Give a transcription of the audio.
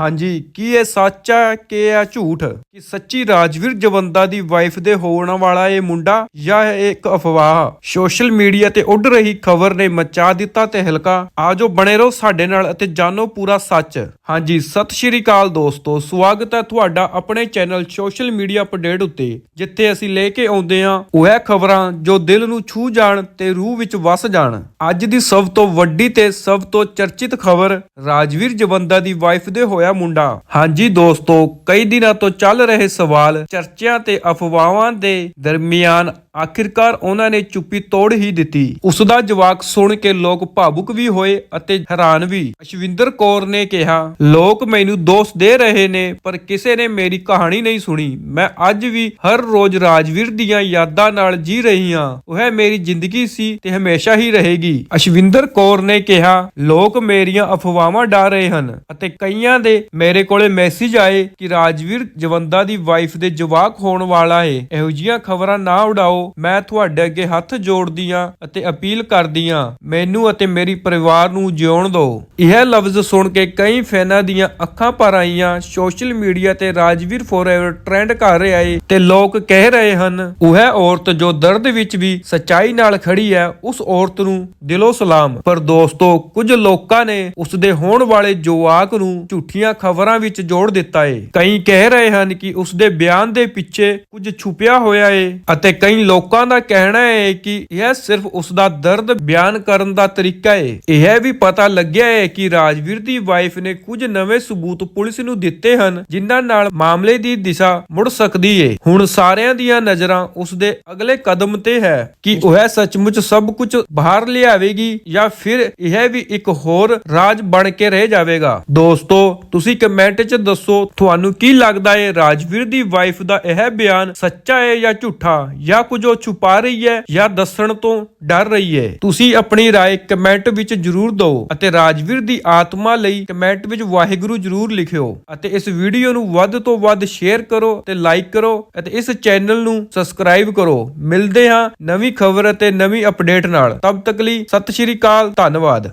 ਹਾਂਜੀ, ਕੀ ਇਹ ਸੱਚ ਹੈ ਕਿ ਇਹ ਝੂਠ? ਕਿ ਸੱਚੀ ਰਾਜਵੀਰ ਜਵੰਦਾ ਦੀ ਵਾਈਫ ਦੇ ਹੋਣ ਵਾਲਾ ਇਹ ਮੁੰਡਾ ਜਾਂ ਇਹ ਇੱਕ ਅਫਵਾਹ? ਸੋਸ਼ਲ ਮੀਡੀਆ ਤੇ ਉੱਡ ਰਹੀ ਖਬਰ ਨੇ ਮਚਾ ਦਿੱਤਾ ਤੇ ਹਲਕਾ। ਆਜੋ ਬਣੇ ਰਹੋ ਸਾਡੇ ਨਾਲ ਅਤੇ ਜਾਣੋ ਪੂਰਾ ਸੱਚ। ਹਾਂਜੀ, ਸਤਿ ਸ਼੍ਰੀ ਅਕਾਲ ਦੋਸਤੋ, ਸਵਾਗਤ ਹੈ ਤੁਹਾਡਾ ਆਪਣੇ ਚੈਨਲ ਸੋਸ਼ਲ ਮੀਡੀਆ ਅਪਡੇਟ ਉੱਤੇ, ਜਿੱਥੇ ਅਸੀਂ ਲੈ ਕੇ ਆਉਂਦੇ ਹਾਂ ਉਹ ਖਬਰਾਂ ਜੋ ਦਿਲ ਨੂੰ ਛੂ ਜਾਣ ਤੇ ਰੂਹ ਵਿੱਚ ਵਸ ਜਾਣ। ਅੱਜ ਦੀ ਸਭ ਤੋਂ ਵੱਡੀ ਤੇ ਸਭ ਤੋਂ ਚਰਚਿਤ ਖਬਰ ਰਾਜਵੀਰ ਜਵੰਦਾ ਦੀ ਵਾਈਫ ਦੇ ਹੋਇਆ ਮੁੰਡਾ। ਹਾਂਜੀ ਦੋਸਤੋ ਕਈ ਦਿਨਾਂ ਤੋਂ ਚੱਲ ਰਹੇ ਸਵਾਲ ਚਰਚਿਆਂ ਤੇ ਅਫਵਾਹਾਂ ਦੇ ਦਰਮਿਆਨ ਆਖਿਰਕਾਰ ਉਹਨਾਂ ਨੇ ਚੁੱਪੀ ਤੋੜ ਹੀ ਦਿੱਤੀ। ਉਸ ਦਾ ਜਵਾਬ ਸੁਣ ਕੇ ਲੋਕ ਭਾਵੁਕ ਵੀ ਹੋਏ ਅਤੇ ਹੈਰਾਨ ਵੀ। ਅਸ਼ਵਿੰਦਰ ਕੌਰ ਨੇ ਕਿਹਾ, ਲੋਕ ਮੈਨੂੰ ਦੋਸ਼ ਦੇ ਰਹੇ ਨੇ, ਪਰ ਕਿਸੇ ਨੇ ਮੇਰੀ ਕਹਾਣੀ ਨਹੀਂ ਸੁਣੀ। ਮੈਂ ਅੱਜ ਵੀ ਹਰ ਰੋਜ਼ ਰਾਜਵੀਰ ਦੀਆਂ ਯਾਦਾਂ ਨਾਲ ਜੀ ਰਹੀ ਹਾਂ। ਉਹ ਮੇਰੀ ਜ਼ਿੰਦਗੀ ਸੀ ਤੇ ਹਮੇਸ਼ਾ ਹੀ ਰਹੇਗੀ। ਅਸ਼ਵਿੰਦਰ ਕੌਰ ਨੇ ਕਿਹਾ, ਲੋਕ ਮੇਰੀਆਂ ਅਫਵਾਹਾਂ ਡਾ ਰਹੇ ਹਨ ਅਤੇ ਕਈਆਂ ਦੇ ਮੇਰੇ ਕੋਲੇ ਮੈਸੇਜ ਆਏ ਕਿ ਰਾਜਵੀਰ ਜਵੰਦਾ ਦੀ ਵਾਈਫ ਦੇ ਜਵਾਕ ਹੋਣ ਵਾਲਾ ਏ। ਇਹੋ ਜਿਹੀਆਂ ਖਬਰਾਂ ਨਾ ਉਡਾਓ। ਮੈਂ ਤੁਹਾਡੇ ਅੱਗੇ ਹੱਥ ਜੋੜਦੀ ਹਾਂ ਅਤੇ ਅਪੀਲ ਕਰਦੀ ਹਾਂ ਮੈਨੂੰ ਅਤੇ ਮੇਰੀ ਪਰਿਵਾਰ ਨੂੰ ਜਿਉਣ ਦਿਓ। ਇਹ ਲਫ਼ਜ਼ ਸੁਣ ਕੇ ਕਈ ਫੈਨਾਂ ਦੀਆਂ ਅੱਖਾਂ ਭਰ ਆਈਆਂ, ਸੋਸ਼ਲ ਮੀਡੀਆ ਤੇ ਰਾਜਵੀਰ ਫੋਰਐਵਰ ਟ੍ਰੈਂਡ ਕਰ ਰਿਹਾ ਏ ਤੇ ਲੋਕ ਕਹਿ ਰਹੇ ਹਨ, ਉਹ ਹੈ ਔਰਤ ਜੋ ਦਰਦ ਵਿੱਚ ਵੀ ਸੱਚਾਈ ਨਾਲ ਖੜੀ ਹੈ, ਉਸ ਔਰਤ ਨੂੰ ਦਿਲੋਂ ਸਲਾਮ। ਪਰ ਦੋਸਤੋ, ਕੁਝ ਲੋਕਾਂ ਨੇ ਉਸ ਦੇ ਹੋਣ ਵਾਲੇ ਜਵਾਕ ਨੂੰ ਝੂਠੀਆਂ ਖਬਰਾਂ ਵਿੱਚ ਜੋੜ ਦਿੱਤਾ ਏ। ਕਈ ਕਹਿ ਰਹੇ ਹਨ ਕਿ ਉਸ ਦੇ ਬਿਆਨ ਦੇ ਪਿੱਛੇ ਕੁਝ ਛੁਪਿਆ ਹੋਇਆ ਏ ਅਤੇ ਕਈ ਲੋਕਾਂ ਲੋਕਾਂ ਦਾ ਕਹਿਣਾ ਹੈ ਕਿ ਇਹ ਸਿਰਫ ਉਸ ਦਾ ਦਰਦ ਬਿਆਨ ਕਰਨ ਦਾ ਤਰੀਕਾ ਏ ਇਹ ਵੀ ਪਤਾ ਲੱਗਿਆ ਹੈ ਕਿ ਰਾਜਵੀਰ ਦੀ ਵਾਈਫ ਨੇ ਕੁਝ ਨਵੇਂ ਸਬੂਤ ਪੁਲਿਸ ਨੂੰ ਦਿੱਤੇ ਹਨ, ਜਿਨ੍ਹਾਂ ਨਾਲ ਮਾਮਲੇ ਦੀ ਦਿਸ਼ਾ ਮੁੜ ਸਕਦੀ ਏ ਹੁਣ ਸਾਰਿਆਂ ਦੀਆਂ ਨਜ਼ਰਾਂ ਉਸ ਦੇ ਅਗਲੇ ਕਦਮ ਤੇ ਹੈ ਕਿ ਉਹ ਸੱਚਮੁੱਚ ਸਭ ਕੁਝ ਬਾਹਰ ਲਿਆਵੇਗੀ ਜਾਂ ਫਿਰ ਇਹ ਵੀ ਇੱਕ ਹੋਰ ਰਾਜ ਬਣ ਕੇ ਰਹਿ ਜਾਵੇਗਾ। ਦੋਸਤੋ, ਤੁਸੀਂ ਕਮੈਂਟ 'ਚ ਦੱਸੋ, ਤੁਹਾਨੂੰ ਕੀ ਲੱਗਦਾ ਹੈ ਰਾਜਵੀਰ ਦੀ ਵਾਈਫ ਦਾ ਇਹ ਬਿਆਨ ਸੱਚਾ ਹੈ ਜਾਂ ਝੂਠਾ ਜਾਂ ਕੁਝ ਉਹ ਛੁਪਾ ਰਹੀ ਹੈ ਜਾਂ ਦੱਸਣ ਤੋਂ ਡਰ ਰਹੀ ਹੈ ਤੁਸੀਂ ਆਪਣੀ رائے ਕਮੈਂਟ ਵਿੱਚ ਜਰੂਰ ਦਿਓ ਅਤੇ ਰਾਜਵੀਰ ਦੀ ਆਤਮਾ ਲਈ ਕਮੈਂਟ ਵਿੱਚ ਵਾਹਿਗੁਰੂ ਜਰੂਰ ਲਿਖਿਓ ਅਤੇ ਇਸ ਵੀਡੀਓ ਨੂੰ ਵੱਧ ਤੋਂ ਵੱਧ ਸ਼ੇਅਰ ਕਰੋ ਤੇ ਲਾਈਕ ਕਰੋ ਅਤੇ ਇਸ ਚੈਨਲ ਨੂੰ ਸਬਸਕ੍ਰਾਈਬ ਕਰੋ ਮਿਲਦੇ ਹਾਂ ਨਵੀਂ ਖਬਰ ਅਤੇ ਨਵੀਂ ਅਪਡੇਟ ਨਾਲ ਤਬ ਤੱਕ ਲਈ ਸਤਿ ਸ਼੍ਰੀ ਅਕਾਲ ਧੰਨਵਾਦ